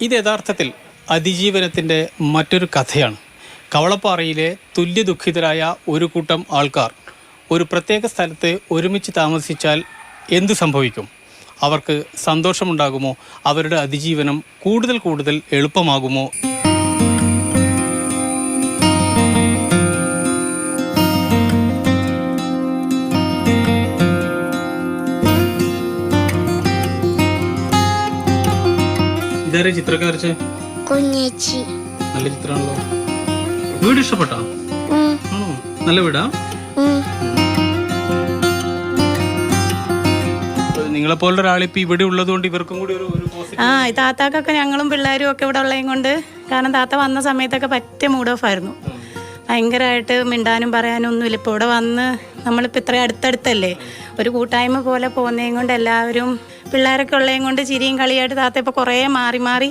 ഇത് യഥാർത്ഥത്തിൽ അതിജീവനത്തിന്റെ മറ്റൊരു കഥയാണ്. കവളപ്പാറയിലെ തുല്യ ദുഃഖിതരായ ഒരു കൂട്ടം ആൾക്കാർ ഒരു പ്രത്യേക സ്ഥലത്ത് ഒരുമിച്ച് താമസിച്ചാൽ എന്തു സംഭവിക്കും? അവർക്ക് സന്തോഷമുണ്ടാകുമോ? അവരുടെ അതിജീവനം കൂടുതൽ കൂടുതൽ എളുപ്പമാകുമോ? ഇതാരെ ചിത്രമൊക്കെ വരച്ചേ കുഞ്ഞേച്ചി. നല്ല ചിത്രമാണല്ലോ. വീട് ഇഷ്ടപ്പെട്ടോ? നല്ല വീടാ. നിങ്ങളെ പോലുള്ള ഒരാളിപ്പോ ഇവിടെ ഉള്ളത് കൊണ്ട് ഇവർക്കും കൂടി ഒരു ആ ഈ താത്താക്കൊക്കെ ഞങ്ങളും പിള്ളേരും ഒക്കെ ഇവിടെ ഉള്ളതും കൊണ്ട് കാരണം താത്ത വന്ന സമയത്തൊക്കെ പറ്റിയ മൂഡ് ഓഫ് ആയിരുന്നു. ഭയങ്കരമായിട്ട് മിണ്ടാനും പറയാനും ഒന്നുമില്ല. ഇപ്പോൾ ഇവിടെ വന്ന് നമ്മളിപ്പോൾ ഇത്രയും അടുത്തടുത്തല്ലേ? ഒരു കൂട്ടായ്മ പോലെ പോകുന്നതും കൊണ്ട് എല്ലാവരും പിള്ളേരൊക്കെ ഉള്ളതും കൊണ്ട് ചിരിയും കളിയായിട്ട് താത്ത ഇപ്പോൾ കുറേ മാറി മാറി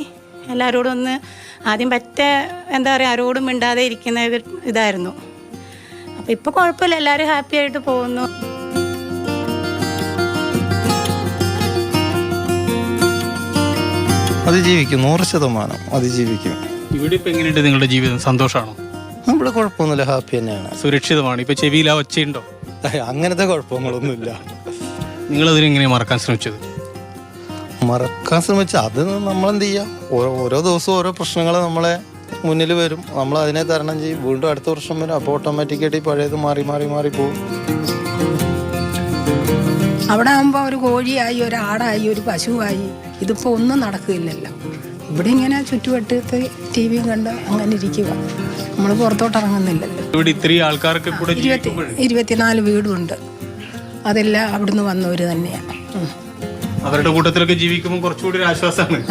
എല്ലാവരോടും ഒന്ന് ആദ്യം പറ്റ എന്താ പറയുക ആരോടും മിണ്ടാതെ ഇരിക്കുന്ന ഒരു ഇതായിരുന്നു. അപ്പോൾ ഇപ്പോൾ കുഴപ്പമില്ല എല്ലാവരും ഹാപ്പി ആയിട്ട് പോകുന്നു. അതിജീവിക്കും നൂറ് ശതമാനം അതിജീവിക്കും. ഇവിടെ ഇപ്പൊ എങ്ങനെയുണ്ട് നിങ്ങളുടെ ജീവിതം? സന്തോഷമാണോ ഇവിടെ കുഴപ്പമൊന്നുമില്ല ഹാപ്പി തന്നെയാണ്. സുരക്ഷിതമാണ്. ഇപ്പൊ ചെവിയിൽ ആ ഒച്ചയുണ്ടോ? അങ്ങനത്തെ കുഴപ്പങ്ങളൊന്നുമില്ല. നിങ്ങൾ അതിനെങ്ങനെ മറക്കാൻ ശ്രമിച്ചത്? മറക്കാൻ ശ്രമിച്ച അത് നമ്മളെന്ത് ചെയ്യാം? ഓരോ ഓരോ ദിവസവും ഓരോ പ്രശ്നങ്ങൾ നമ്മളെ മുന്നിൽ വരും. നമ്മൾ അതിനെ തരണം ചെയ്യും. വീണ്ടും അടുത്ത വർഷം വരും. അപ്പോൾ ഓട്ടോമാറ്റിക്കായിട്ട് ഈ പഴയത് മാറി മാറി മാറി പോകും അവിടെ ആകുമ്പോൾ ഒരു കോഴിയായി ഒരു ആടായി ഒരു പശുവായി. ഇതിപ്പോൾ ഒന്നും നടക്കില്ലല്ലോ. ഇവിടെ ഇങ്ങനെ ചുറ്റുവട്ടത്ത് ടി വിയും കണ്ട് അങ്ങനെ ഇരിക്കുക നമ്മൾ പുറത്തോട്ട് ഇറങ്ങുന്നില്ലല്ലോ. ഇവിടെ ഇത്രയും ആൾക്കാർക്ക് കൂടെ ഇരുപത്തിനാല് വീടുണ്ട്. അതെല്ലാം അവിടുന്ന് വന്നവർ തന്നെയാണ്. അവരുടെ കൂട്ടത്തിലൊക്കെ ജീവിക്കുമ്പോൾ കുറച്ചുകൂടി ഒരു ആശ്വാസമാണ്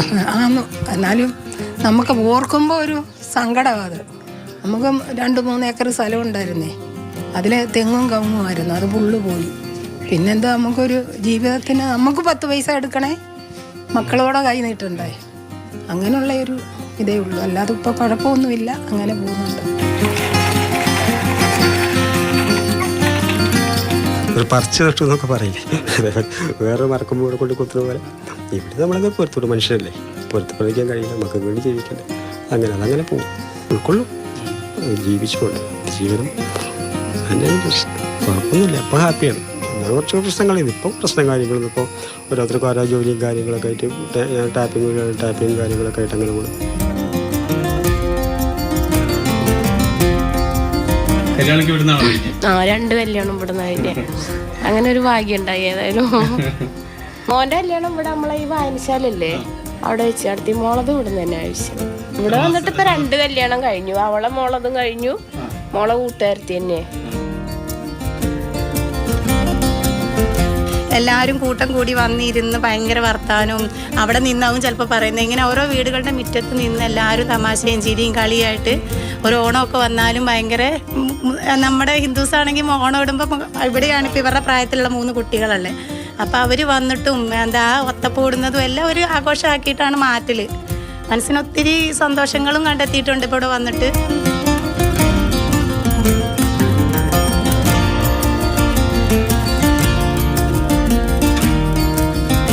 എന്നാലും നമുക്ക് ഓർക്കുമ്പോൾ ഒരു സങ്കടമാണ് അത്. നമുക്ക് രണ്ട് മൂന്ന് ഏക്കർ സ്ഥലം ഉണ്ടായിരുന്നേ. അതിൽ തെങ്ങും കവുങ്ങുമായിരുന്നു അത് പുള്ളു പോയി. പിന്നെന്താ നമുക്കൊരു ജീവിതത്തിന് നമുക്ക് പത്ത് പൈസ എടുക്കണേ? മക്കളോടെ കൈ നീട്ടണ്ടേ? അങ്ങനെയുള്ള ഒരു ഇതേ ഉള്ളൂ. അല്ലാതെ ഇപ്പോൾ കുഴപ്പമൊന്നുമില്ല. അങ്ങനെ പോകുന്നുണ്ട്. ഒരു പറിച്ചു കിട്ടും എന്നൊക്കെ പറയില്ലേ? വേറെ മറക്കുമ്പോൾ ഇവിടെ കൊണ്ട് കുത്തുന്ന പോലെ. ഇവിടെ നമ്മളങ്ങനെ പുറത്തോട്ട് മനുഷ്യരല്ലേ? പുറത്ത് കഴിയില്ല നമുക്ക് വേണ്ടി ജീവിക്കണ്ടേ? അങ്ങനെ അതങ്ങനെ പോകും. ഉൾക്കൊള്ളും. ജീവിച്ചുകൊണ്ട് ജീവനം അങ്ങനെ കുഴപ്പമൊന്നുമില്ല. ഇപ്പോൾ ഹാപ്പിയാണ്. അങ്ങനെ കുറച്ച് പ്രശ്നങ്ങളില്ല ഇപ്പോൾ പ്രശ്നം കാര്യങ്ങളൊന്നും ഇപ്പോൾ ഓരോരുത്തർക്കും ഓരോ ജോലിയും കാര്യങ്ങളൊക്കെ ആയിട്ട് ടാപ്പിംഗ് ടാപ്പിംഗ് കാര്യങ്ങളൊക്കെ ആയിട്ട് അങ്ങനെ പോകും ആ രണ്ട് കല്യാണം ഇവിടെ കഴിഞ്ഞ. അങ്ങനെ ഒരു ഭാഗ്യം ഉണ്ടായി ഏതായാലും. മോന്റെ കല്യാണം ഇവിടെ നമ്മളെ ഈ വായനശാലല്ലേ അവിടെ വെച്ച് നടത്തി. മോളത് ഇവിടെ നിന്ന് തന്നെ ആവശ്യം ഇവിടെ വന്നിട്ട് ഇപ്പൊ രണ്ട് കല്യാണം കഴിഞ്ഞു. അവളെ മോളതും കഴിഞ്ഞു. മോളെ കൂട്ടുകാരത്തി തന്നെ. എല്ലാവരും കൂട്ടം കൂടി വന്നിരുന്ന് ഭയങ്കര വർത്താനവും അവിടെ നിന്നാവും ചിലപ്പോൾ പറയുന്നത്. ഇങ്ങനെ ഓരോ വീടുകളുടെ മുറ്റത്ത് നിന്ന് എല്ലാവരും തമാശയും ചിരിയും കളിയായിട്ട് ഒരു ഓണമൊക്കെ വന്നാലും ഭയങ്കര നമ്മുടെ ഹിന്ദുസ് ആണെങ്കിൽ ഓണം ഇടുമ്പോൾ ഇവിടെയാണ് ഇപ്പോൾ ഇവരുടെ പ്രായത്തിലുള്ള മൂന്ന് കുട്ടികളല്ലേ. അപ്പോൾ അവർ വന്നിട്ടും എന്താ ഒത്തപ്പോടുന്നതും എല്ലാം ഒരു ആഘോഷമാക്കിയിട്ടാണ് മാറ്റൽ മനസ്സിനൊത്തിരി സന്തോഷങ്ങളും കണ്ടെത്തിയിട്ടുണ്ട് ഇപ്പോൾ ഇവിടെ വന്നിട്ട്.